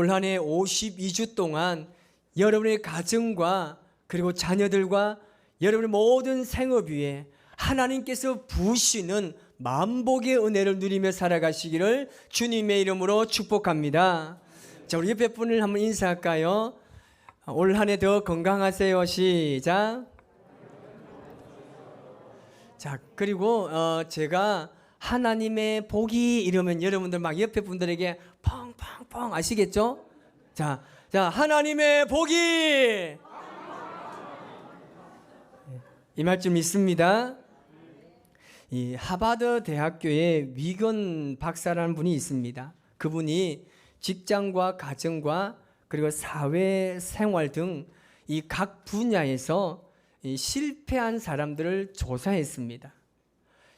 올 한해 52주 동안 여러분의 가정과 그리고 자녀들과 여러분의 모든 생업 위에 하나님께서 부으시는 만복의 은혜를 누리며 살아가시기를 주님의 이름으로 축복합니다. 자, 우리 옆에 분을 한번 인사할까요? 올 한 해 더 건강하세요. 시작. 자, 그리고 어, 제가 하나님의 복이 이러면 여러분들 막 옆에 분들에게 펑펑펑 아시겠죠? 자, 자, 하나님의 복이 이말좀 있습니다. 이 하버드 대학교에 위건 박사라는 분이 있습니다. 그분이 직장과 가정과 그리고 사회 생활 등 이 각 분야에서 이 실패한 사람들을 조사했습니다.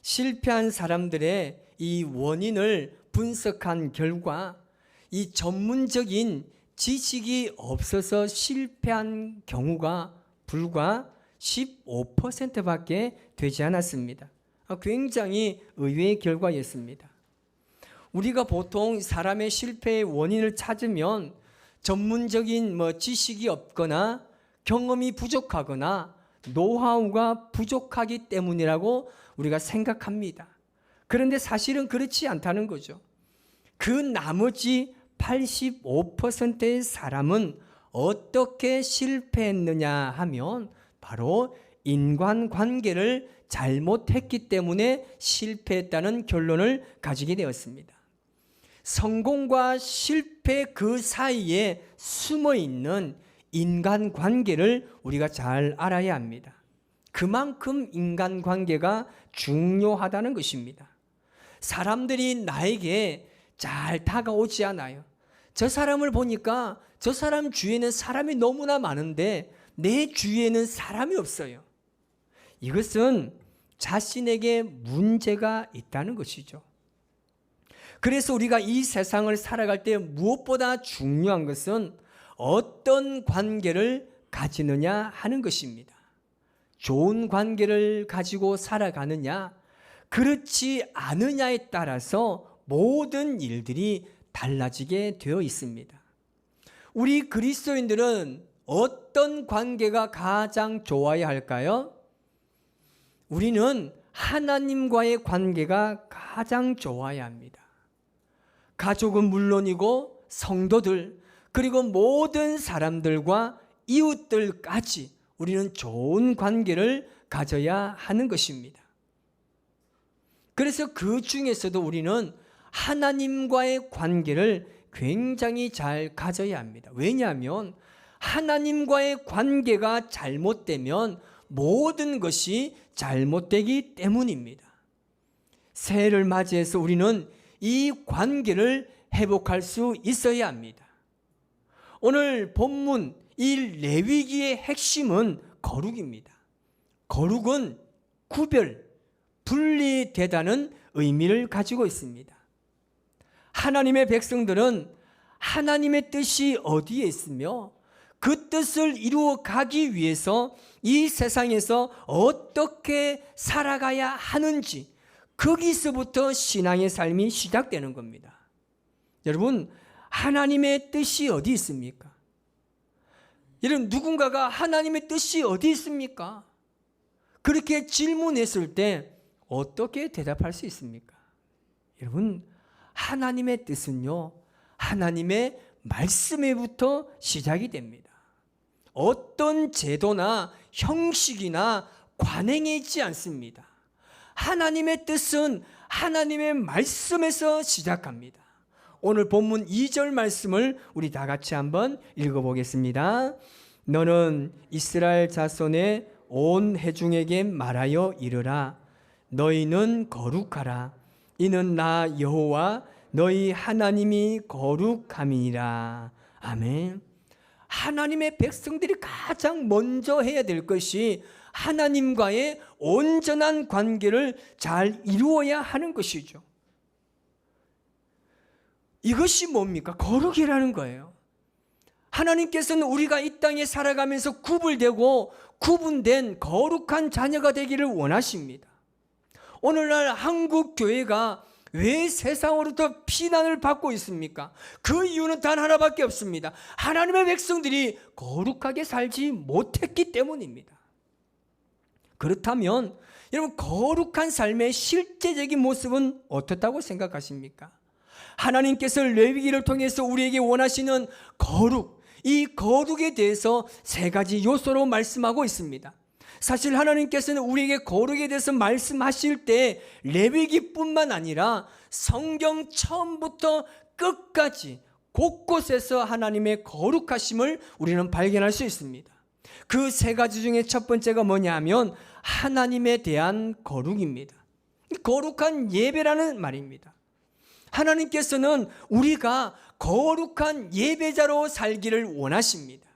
실패한 사람들의 이 원인을 분석한 결과 이 전문적인 지식이 없어서 실패한 경우가 불과 15%밖에 되지 않았습니다. 아, 굉장히 의외의 결과였습니다. 우리가 보통 사람의 실패의 원인을 찾으면 전문적인 뭐 지식이 없거나 경험이 부족하거나 노하우가 부족하기 때문이라고 우리가 생각합니다. 그런데 사실은 그렇지 않다는 거죠. 그 나머지 85%의 사람은 어떻게 실패했느냐 하면 바로 인간관계를 잘못했기 때문에 실패했다는 결론을 가지게 되었습니다. 성공과 실패 그 사이에 숨어 있는 인간 관계를 우리가 잘 알아야 합니다. 그만큼 인간 관계가 중요하다는 것입니다. 사람들이 나에게 잘 다가오지 않아요. 저 사람을 보니까 저 사람 주위에는 사람이 너무나 많은데 내 주위에는 사람이 없어요. 이것은 자신에게 문제가 있다는 것이죠. 그래서 우리가 이 세상을 살아갈 때 무엇보다 중요한 것은 어떤 관계를 가지느냐 하는 것입니다. 좋은 관계를 가지고 살아가느냐, 그렇지 않으냐에 따라서 모든 일들이 달라지게 되어 있습니다. 우리 그리스도인들은 어떤 관계가 가장 좋아야 할까요? 우리는 하나님과의 관계가 가장 좋아야 합니다. 가족은 물론이고 성도들 그리고 모든 사람들과 이웃들까지 우리는 좋은 관계를 가져야 하는 것입니다. 그래서 그 중에서도 우리는 하나님과의 관계를 굉장히 잘 가져야 합니다. 왜냐하면 하나님과의 관계가 잘못되면 모든 것이 잘못되기 때문입니다. 새해를 맞이해서 우리는 이 관계를 회복할 수 있어야 합니다. 오늘 본문 이 레위기의 핵심은 거룩입니다. 거룩은 구별, 분리되다는 의미를 가지고 있습니다. 하나님의 백성들은 하나님의 뜻이 어디에 있으며 그 뜻을 이루어 가기 위해서 이 세상에서 어떻게 살아가야 하는지 거기서부터 신앙의 삶이 시작되는 겁니다. 여러분, 하나님의 뜻이 어디 있습니까? 여러분, 누군가가 하나님의 뜻이 어디 있습니까? 그렇게 질문했을 때 어떻게 대답할 수 있습니까? 여러분, 하나님의 뜻은요, 하나님의 말씀에부터 시작이 됩니다. 어떤 제도나 형식이나 관행에 있지 않습니다. 하나님의 뜻은 하나님의 말씀에서 시작합니다. 오늘 본문 2절 말씀을 우리 다 같이 한번 읽어보겠습니다. 너는 이스라엘 자손의 온 회중에게 말하여 이르라. 너희는 거룩하라. 이는 나 여호와 너희 하나님이 거룩함이니라. 아멘. 하나님의 백성들이 가장 먼저 해야 될 것이 하나님과의 온전한 관계를 잘 이루어야 하는 것이죠. 이것이 뭡니까? 거룩이라는 거예요. 하나님께서는 우리가 이 땅에 살아가면서 구분되고 구분된 거룩한 자녀가 되기를 원하십니다. 오늘날 한국 교회가 왜 세상으로부터 피난을 받고 있습니까? 그 이유는 단 하나밖에 없습니다. 하나님의 백성들이 거룩하게 살지 못했기 때문입니다. 그렇다면 여러분 거룩한 삶의 실제적인 모습은 어떻다고 생각하십니까? 하나님께서 레위기를 통해서 우리에게 원하시는 거룩, 이 거룩에 대해서 세 가지 요소로 말씀하고 있습니다. 사실 하나님께서는 우리에게 거룩에 대해서 말씀하실 때 레위기뿐만 아니라 성경 처음부터 끝까지 곳곳에서 하나님의 거룩하심을 우리는 발견할 수 있습니다. 그 세 가지 중에 첫 번째가 뭐냐면 하나님에 대한 거룩입니다. 거룩한 예배라는 말입니다. 하나님께서는 우리가 거룩한 예배자로 살기를 원하십니다.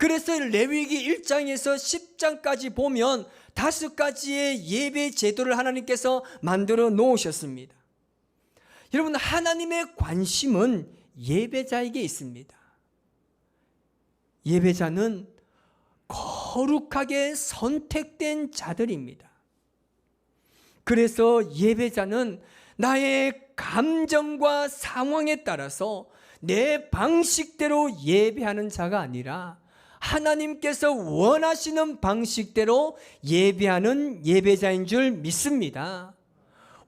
그래서 레위기 1장에서 10장까지 보면 다섯 가지의 예배 제도를 하나님께서 만들어 놓으셨습니다. 여러분, 하나님의 관심은 예배자에게 있습니다. 예배자는 거룩하게 선택된 자들입니다. 그래서 예배자는 나의 감정과 상황에 따라서 내 방식대로 예배하는 자가 아니라 하나님께서 원하시는 방식대로 예배하는 예배자인 줄 믿습니다.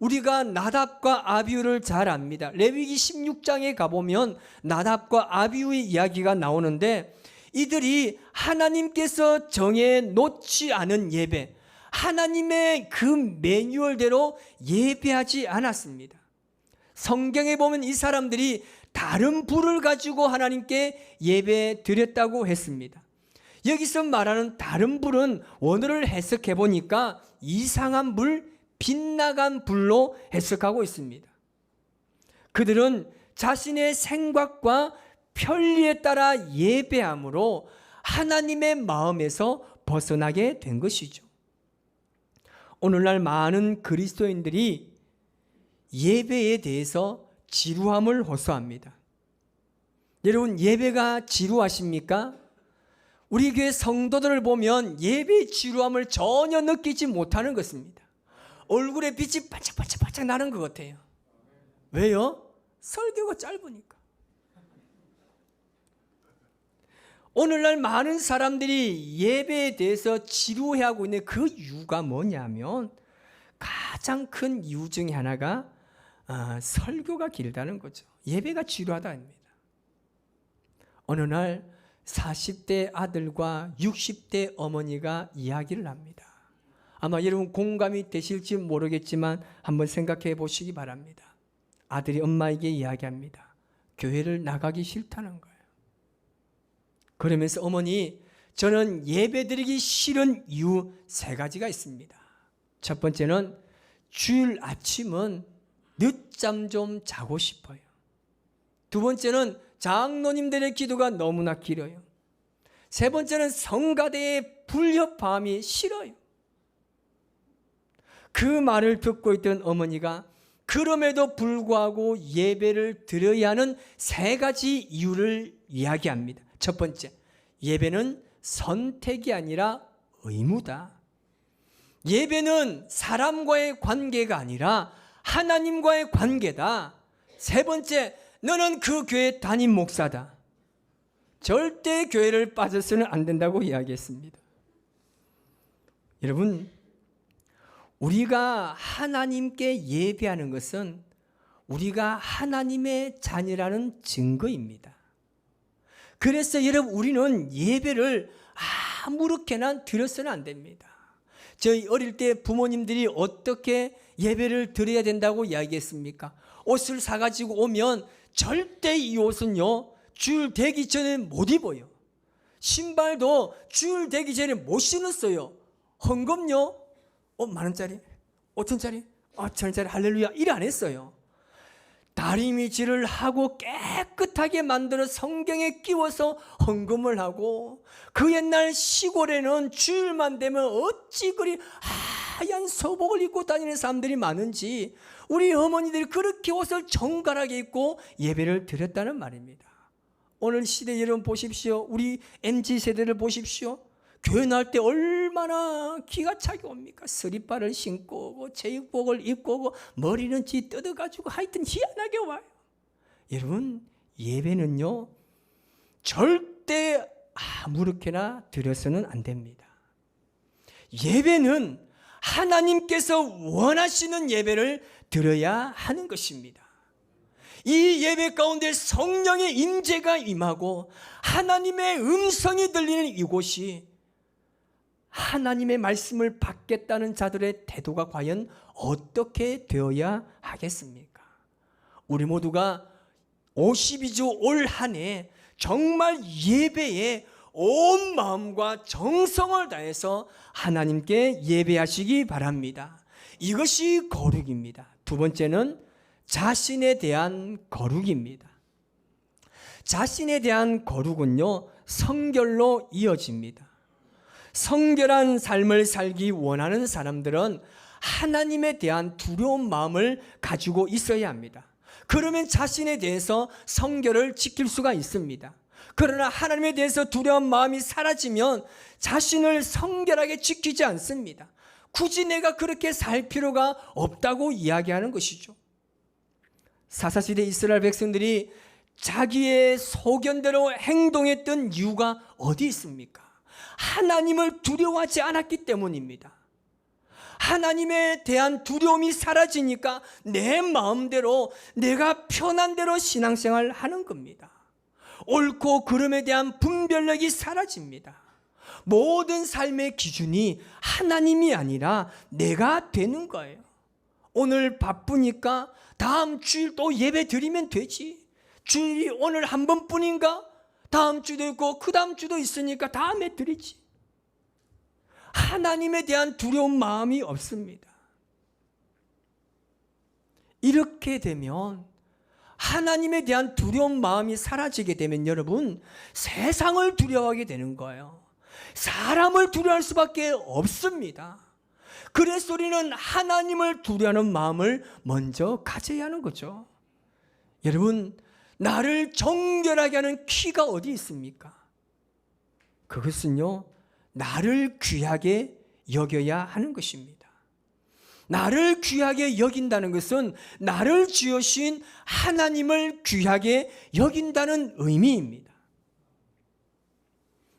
우리가 나답과 아비우를 잘 압니다. 레위기 16장에 가보면 나답과 아비우의 이야기가 나오는데 이들이 하나님께서 정해 놓지 않은 예배, 하나님의 그 매뉴얼대로 예배하지 않았습니다. 성경에 보면 이 사람들이 다른 불을 가지고 하나님께 예배 드렸다고 했습니다. 여기서 말하는 다른 불은 원어를 해석해 보니까 이상한 불, 빗나간 불로 해석하고 있습니다. 그들은 자신의 생각과 편리에 따라 예배함으로 하나님의 마음에서 벗어나게 된 것이죠. 오늘날 많은 그리스도인들이 예배에 대해서 지루함을 호소합니다. 여러분, 예배가 지루하십니까? 우리 교회 성도들을 보면 예배 지루함을 전혀 느끼지 못하는 것입니다. 얼굴에 빛이 반짝반짝반짝 나는 것 같아요. 왜요? 설교가 짧으니까. 오늘날 많은 사람들이 예배에 대해서 지루해하고 있는 그 이유가 뭐냐면 가장 큰 이유 중에 하나가 아, 설교가 길다는 거죠. 예배가 지루하다입니다. 어느 날 40대 아들과 60대 어머니가 이야기를 합니다. 아마 여러분 공감이 되실지 모르겠지만 한번 생각해 보시기 바랍니다. 아들이 엄마에게 이야기합니다. 교회를 나가기 싫다는 거예요. 그러면서 어머니, 저는 예배 드리기 싫은 이유 세 가지가 있습니다. 첫 번째는 주일 아침은 늦잠 좀 자고 싶어요. 두 번째는 장로님들의 기도가 너무나 길어요. 세 번째는 성가대의 불협화음이 싫어요. 그 말을 듣고 있던 어머니가 그럼에도 불구하고 예배를 드려야 하는 세 가지 이유를 이야기합니다. 첫 번째, 예배는 선택이 아니라 의무다. 예배는 사람과의 관계가 아니라 하나님과의 관계다. 세 번째, 너는 그 교회 담임 목사다. 절대 교회를 빠져서는 안 된다고 이야기했습니다. 여러분, 우리가 하나님께 예배하는 것은 우리가 하나님의 자녀라는 증거입니다. 그래서 여러분, 우리는 예배를 아무렇게나 드려서는 안 됩니다. 저희 어릴 때 부모님들이 어떻게 예배를 드려야 된다고 이야기했습니까? 옷을 사가지고 오면 절대 이 옷은요, 줄 되기 전에 못 입어요. 신발도 줄 되기 전에 못 신었어요. 헌금요? 어, 만 원짜리? 오천짜리? 아, 천원짜리 할렐루야. 일 안 했어요. 다리미질을 하고 깨끗하게 만들어 성경에 끼워서 헌금을 하고 그 옛날 시골에는 주일만 되면 어찌 그리 하얀 소복을 입고 다니는 사람들이 많은지 우리 어머니들이 그렇게 옷을 정갈하게 입고 예배를 드렸다는 말입니다. 오늘 시대 여러분 보십시오. 우리 MZ 세대를 보십시오. 교회 나올 때 얼마나 기가 차게 옵니까? 서리발을 신고 오고 제육복을 입고 오고 머리는 지 뜯어가지고 하여튼 희한하게 와요. 여러분 예배는요 절대 아무렇게나 드려서는 안 됩니다. 예배는 하나님께서 원하시는 예배를 드려야 하는 것입니다. 이 예배 가운데 성령의 임재가 임하고 하나님의 음성이 들리는 이곳이 하나님의 말씀을 받겠다는 자들의 태도가 과연 어떻게 되어야 하겠습니까? 우리 모두가 52주 올한 해 정말 예배에 온 마음과 정성을 다해서 하나님께 예배하시기 바랍니다. 이것이 거룩입니다. 두 번째는 자신에 대한 거룩입니다. 자신에 대한 거룩은요, 성결로 이어집니다. 성결한 삶을 살기 원하는 사람들은 하나님에 대한 두려운 마음을 가지고 있어야 합니다. 그러면 자신에 대해서 성결을 지킬 수가 있습니다. 그러나 하나님에 대해서 두려운 마음이 사라지면 자신을 성결하게 지키지 않습니다. 굳이 내가 그렇게 살 필요가 없다고 이야기하는 것이죠. 사사시대 이스라엘 백성들이 자기의 소견대로 행동했던 이유가 어디 있습니까? 하나님을 두려워하지 않았기 때문입니다. 하나님에 대한 두려움이 사라지니까 내 마음대로 내가 편한 대로 신앙생활 하는 겁니다. 옳고 그름에 대한 분별력이 사라집니다. 모든 삶의 기준이 하나님이 아니라 내가 되는 거예요. 오늘 바쁘니까 다음 주일 또 예배 드리면 되지. 주일이 오늘 한 번뿐인가? 다음 주도 있고 그 다음 주도 있으니까 다음에 드리지. 하나님에 대한 두려운 마음이 없습니다. 이렇게 되면 하나님에 대한 두려운 마음이 사라지게 되면 여러분 세상을 두려워하게 되는 거예요. 사람을 두려워할 수밖에 없습니다. 그래서 우리는 하나님을 두려워하는 마음을 먼저 가져야 하는 거죠. 여러분, 나를 정결하게 하는 키가 어디 있습니까? 그것은요, 나를 귀하게 여겨야 하는 것입니다. 나를 귀하게 여긴다는 것은 나를 지으신 하나님을 귀하게 여긴다는 의미입니다.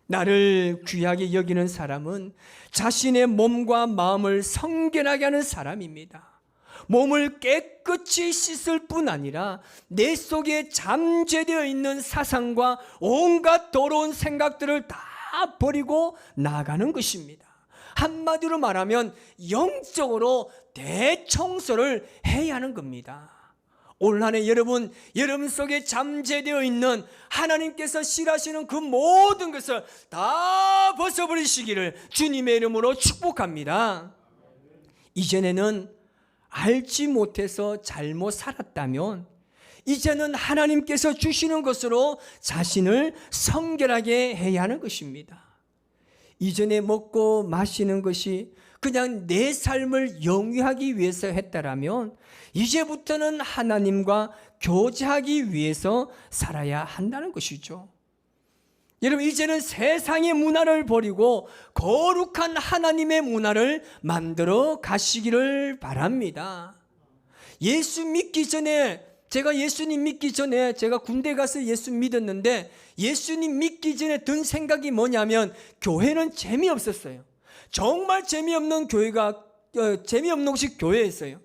나를 귀하게 여기는 사람은 자신의 몸과 마음을 성결하게 하는 사람입니다. 몸을 깨끗이 씻을 뿐 아니라 내 속에 잠재되어 있는 사상과 온갖 더러운 생각들을 다 버리고 나가는 것입니다. 한마디로 말하면 영적으로 대청소를 해야 하는 겁니다. 올 한해 여러분, 여러분 속에 잠재되어 있는 하나님께서 싫어하시는 그 모든 것을 다 벗어버리시기를 주님의 이름으로 축복합니다. 이전에는 알지 못해서 잘못 살았다면 이제는 하나님께서 주시는 것으로 자신을 성결하게 해야 하는 것입니다. 이전에 먹고 마시는 것이 그냥 내 삶을 영위하기 위해서 했다라면 이제부터는 하나님과 교제하기 위해서 살아야 한다는 것이죠. 여러분 이제는 세상의 문화를 버리고 거룩한 하나님의 문화를 만들어 가시기를 바랍니다. 예수 믿기 전에 제가 예수님 믿기 전에 제가 군대 가서 예수 믿었는데 예수님 믿기 전에 든 생각이 뭐냐면 교회는 재미없었어요. 정말 재미없는 교회가 어, 재미없는 곳이 교회였어요.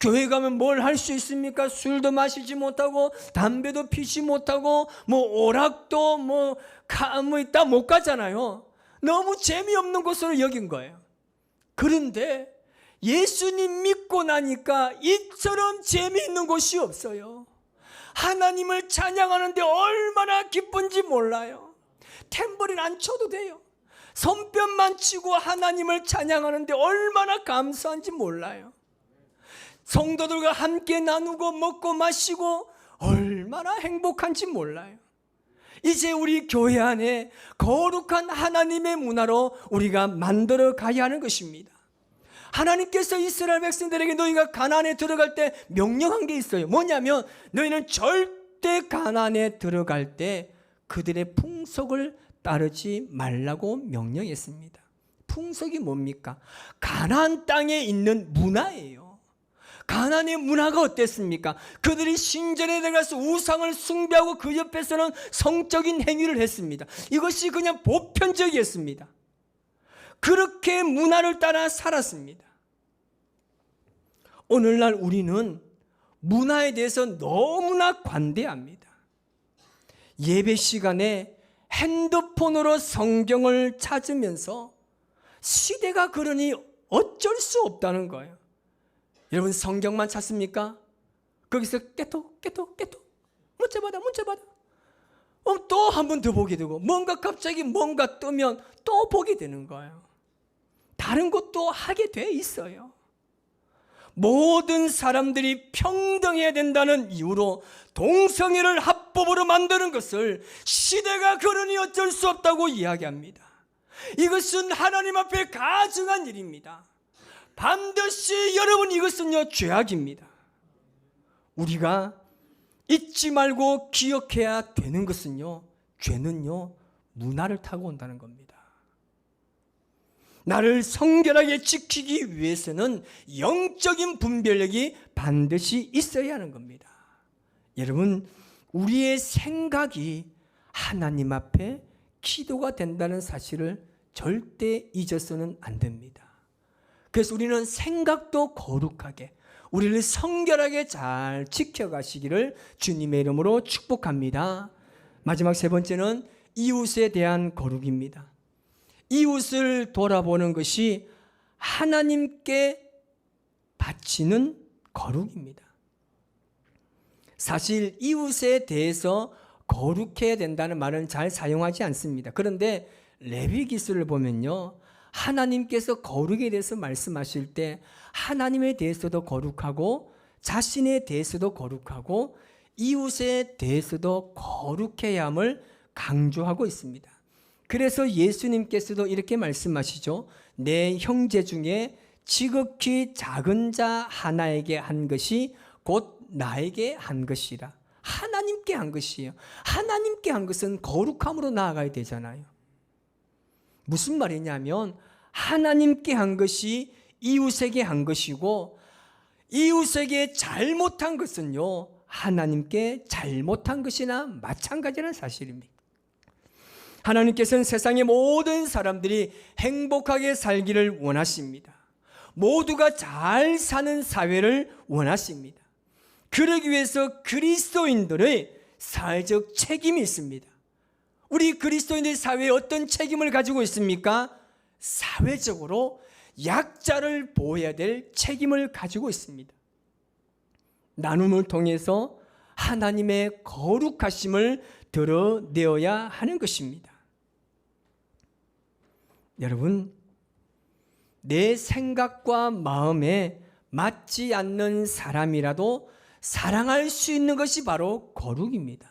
교회 가면 뭘 할 수 있습니까? 술도 마시지 못하고 담배도 피지 못하고 뭐 오락도 뭐뭐 있다 못 가잖아요. 너무 재미없는 곳으로 여긴 거예요. 그런데 예수님 믿고 나니까 이처럼 재미있는 곳이 없어요. 하나님을 찬양하는데 얼마나 기쁜지 몰라요. 탬버린 안 쳐도 돼요. 손뼉만 치고 하나님을 찬양하는데 얼마나 감사한지 몰라요. 성도들과 함께 나누고 먹고 마시고 얼마나 행복한지 몰라요. 이제 우리 교회 안에 거룩한 하나님의 문화로 우리가 만들어 가야 하는 것입니다. 하나님께서 이스라엘 백성들에게 너희가 가나안에 들어갈 때 명령한 게 있어요. 뭐냐면 너희는 절대 가나안에 들어갈 때 그들의 풍속을 따르지 말라고 명령했습니다. 풍속이 뭡니까? 가나안 땅에 있는 문화예요. 가나안의 문화가 어땠습니까? 그들이 신전에 들어가서 우상을 숭배하고 그 옆에서는 성적인 행위를 했습니다. 이것이 그냥 보편적이었습니다. 그렇게 문화를 따라 살았습니다. 오늘날 우리는 문화에 대해서 너무나 관대합니다. 예배 시간에 핸드폰으로 성경을 찾으면서 시대가 그러니 어쩔 수 없다는 거예요. 여러분 성경만 찾습니까? 거기서 깨톡 깨톡 깨톡 문자 받아 문자 받아 어, 또한 번 더 보게 되고 뭔가 갑자기 뭔가 뜨면 또 보게 되는 거예요. 다른 것도 하게 돼 있어요. 모든 사람들이 평등해야 된다는 이유로 동성애를 합법으로 만드는 것을 시대가 그러니 어쩔 수 없다고 이야기합니다. 이것은 하나님 앞에 가증한 일입니다. 반드시 여러분 이것은요 죄악입니다. 우리가 잊지 말고 기억해야 되는 것은요 죄는요 문화를 타고 온다는 겁니다. 나를 성결하게 지키기 위해서는 영적인 분별력이 반드시 있어야 하는 겁니다. 여러분, 우리의 생각이 하나님 앞에 기도가 된다는 사실을 절대 잊어서는 안 됩니다. 그래서 우리는 생각도 거룩하게, 우리를 성결하게 잘 지켜가시기를 주님의 이름으로 축복합니다. 마지막 세 번째는 이웃에 대한 거룩입니다. 이웃을 돌아보는 것이 하나님께 바치는 거룩입니다. 사실 이웃에 대해서 거룩해야 된다는 말은 잘 사용하지 않습니다. 그런데 레위 기술을 보면요. 하나님께서 거룩에 대해서 말씀하실 때 하나님에 대해서도 거룩하고 자신에 대해서도 거룩하고 이웃에 대해서도 거룩해야 함을 강조하고 있습니다. 그래서 예수님께서도 이렇게 말씀하시죠. 내 형제 중에 지극히 작은 자 하나에게 한 것이 곧 나에게 한 것이라. 하나님께 한 것이에요. 하나님께 한 것은 거룩함으로 나아가야 되잖아요. 무슨 말이냐면 하나님께 한 것이 이웃에게 한 것이고 이웃에게 잘못한 것은요 하나님께 잘못한 것이나 마찬가지라는 사실입니다. 하나님께서는 세상의 모든 사람들이 행복하게 살기를 원하십니다. 모두가 잘 사는 사회를 원하십니다. 그러기 위해서 그리스도인들의 사회적 책임이 있습니다. 우리 그리스도인들 사회에 어떤 책임을 가지고 있습니까? 사회적으로 약자를 보호해야 될 책임을 가지고 있습니다. 나눔을 통해서 하나님의 거룩하심을 드러내어야 하는 것입니다. 여러분, 내 생각과 마음에 맞지 않는 사람이라도 사랑할 수 있는 것이 바로 거룩입니다.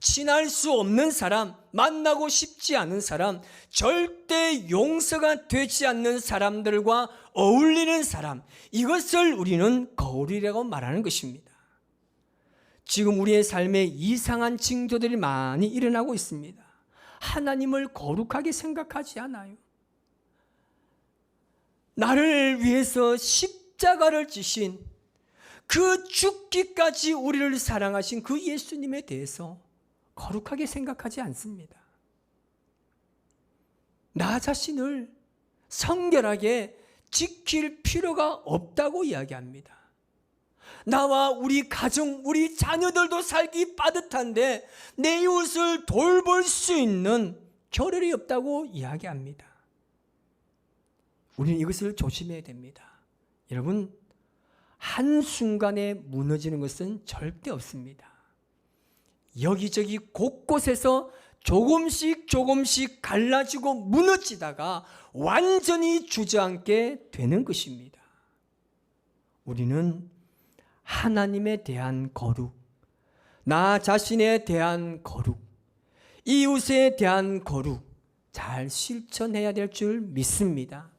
친할 수 없는 사람, 만나고 싶지 않은 사람, 절대 용서가 되지 않는 사람들과 어울리는 사람, 이것을 우리는 거울이라고 말하는 것입니다. 지금 우리의 삶에 이상한 징조들이 많이 일어나고 있습니다. 하나님을 거룩하게 생각하지 않아요. 나를 위해서 십자가를 지신 그 죽기까지 우리를 사랑하신 그 예수님에 대해서 거룩하게 생각하지 않습니다. 나 자신을 성결하게 지킬 필요가 없다고 이야기합니다. 나와 우리 가정, 우리 자녀들도 살기 빠듯한데 내 이웃을 돌볼 수 있는 겨를이 없다고 이야기합니다. 우리는 이것을 조심해야 됩니다. 여러분, 한순간에 무너지는 것은 절대 없습니다. 여기저기 곳곳에서 조금씩 조금씩 갈라지고 무너지다가 완전히 주저앉게 되는 것입니다. 우리는 하나님에 대한 거룩, 나 자신에 대한 거룩, 이웃에 대한 거룩 잘 실천해야 될 줄 믿습니다.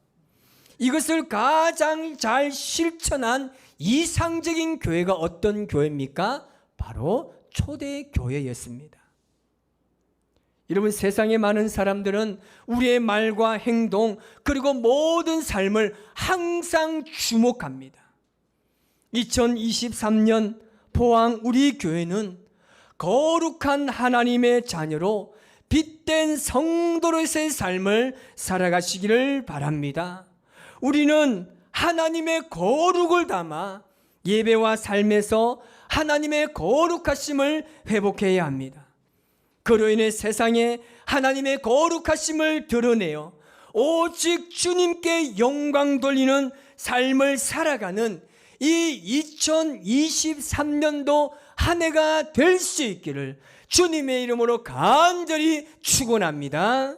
이것을 가장 잘 실천한 이상적인 교회가 어떤 교회입니까? 바로 초대 교회였습니다. 여러분 세상에 많은 사람들은 우리의 말과 행동 그리고 모든 삶을 항상 주목합니다. 2023년 포항 우리 교회는 거룩한 하나님의 자녀로 빛된 성도로서의 삶을 살아가시기를 바랍니다. 우리는 하나님의 거룩을 담아 예배와 삶에서 하나님의 거룩하심을 회복해야 합니다. 그로 인해 세상에 하나님의 거룩하심을 드러내어 오직 주님께 영광 돌리는 삶을 살아가는 이 2023년도 한 해가 될 수 있기를 주님의 이름으로 간절히 축원합니다.